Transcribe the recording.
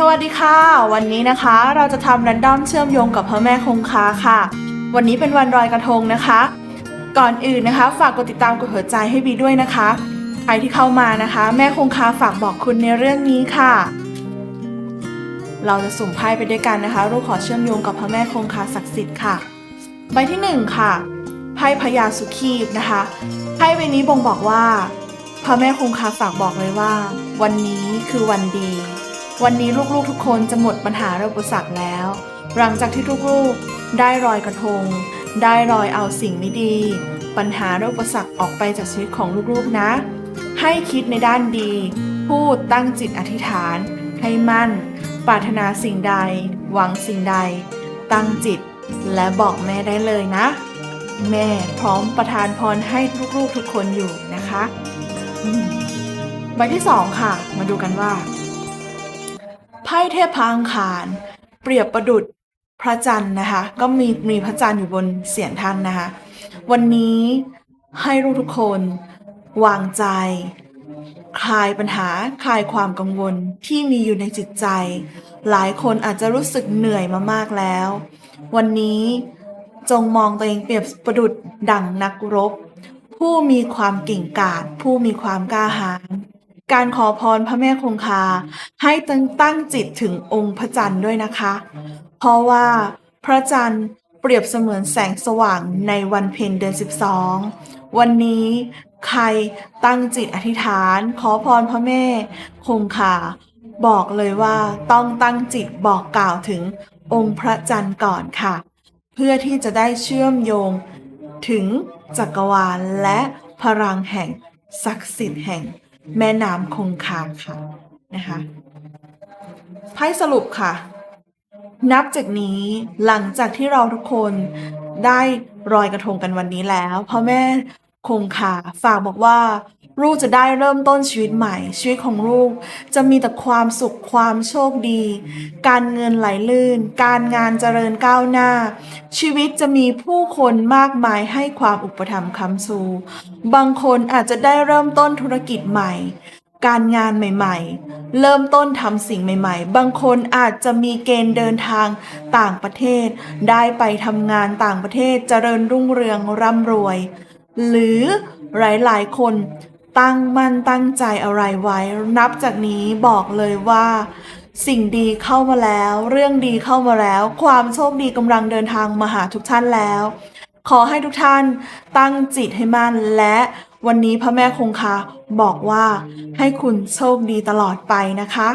สวัสดีค่ะ วันนี้นะคะเราจะทำรันดอมเชื่อมโยงกับพระแม่คงคาค่ะ วันนี้เป็นวันลอยกระทงนะคะ ก่อนอื่นนะคะ ฝากกดติดตามกดหัวใจให้บีด้วยนะคะ ใครที่เข้ามานะคะ แม่คงคาฝากบอกคุณในเรื่องนี้ค่ะ เราจะสุ่มไพ่ไปด้วยกันนะคะรูปขอเชื่อมโยงกับพระแม่คงคาศักดิ์สิทธิ์ค่ะ ใบที่หนึ่งค่ะไพ่พญาสุขีบนะคะไพ่ใบนี้บ่งบอกว่า พระแม่คงคาฝากบอกเลยว่า วันนี้คือวันดี วันนี้ลูกๆทุกคนจะหมดปัญหาและอุปสรรคแล้ว หลังจากที่ลูกๆได้รอยกระทง ได้รอยเอาสิ่งไม่ดี ปัญหาและอุปสรรคออกไปจากชีวิตของลูกๆนะ ให้คิดในด้านดี พูดตั้งจิตอธิษฐาน ให้มั่น ปรารถนาสิ่งใด หวังสิ่งใด ตั้งจิต และบอกแม่ได้เลยนะ แม่พร้อมประทานพรให้ลูกๆทุกคนอยู่นะคะใบที่สองค่ะ มาดูกันว่า ไพ่เทพพอังคาร เปรียบประดุดพระจันทร์นะคะ ก็มีมีพระจันทร์อยู่บนเสียนท่านนะคะ วันนี้ให้ลูกทุกคนวางใจ คลายปัญหาคลายความกังวลที่มีอยู่ในจิตใจ หลายคนอาจจะรู้สึกเหนื่อยมามากแล้ว วันนี้จงมองตัวเองเปรียบประดุดดั่งนักรบ ผู้มีความเก่งกาจผู้มีความกล้าหาญ การขอพรพระแม่คงคา ให้ตั้งตั้งจิตถึงองค์พระจันทร์ด้วยนะคะ เพราะว่าพระจันทร์เปรียบเสมือนแสงสว่างในวันเพ็ญเดือน 12 วันนี้ใครตั้งจิตอธิษฐาน ขอพรพระแม่คงคาบอกเลยว่าต้องตั้งจิตบอกกล่าวถึงองค์พระจันทร์ก่อนค่ะ เพื่อที่จะได้เชื่อมโยงถึงจักรวาลและพลังแห่งศักดิ์สิทธิ์แห่ง แม่น้ำคงคาค่ะนะคะไพ่สรุปค่ะ นับจากนี้หลังจากที่เราทุกคนได้รอยกระทงกันวันนี้แล้วพ่อแม่ คงคาฝากบอกว่า ลูกจะได้เริ่มต้นชีวิตใหม่ ชีวิตของลูกจะมีแต่ความสุขความโชคดี การเงินไหลลื่น การงานเจริญก้าวหน้า ชีวิตจะมีผู้คนมากมายให้ความอุปถัมภ์คำชูบางคนอาจจะได้เริ่มต้นธุรกิจใหม่ การงานใหม่ๆ เริ่มต้นทำสิ่งใหม่ ๆ บางคนอาจจะมีเกณฑ์เดินทางต่างประเทศ ได้ไปทำงานต่างประเทศเจริญรุ่งเรืองร่ำรวย หรือหลายๆ คนตั้งมั่นตั้งใจอะไรไว้ นับจากนี้บอกเลยว่า สิ่งดีเข้ามาแล้ว เรื่องดีเข้ามาแล้ว ความโชคดีกำลังเดินทางมาหาทุกท่านแล้ว ขอให้ทุกท่านตั้งจิตให้มั่นและวันนี้พระแม่คงคาบอกว่าให้คุณโชคดีตลอดไปนะคะ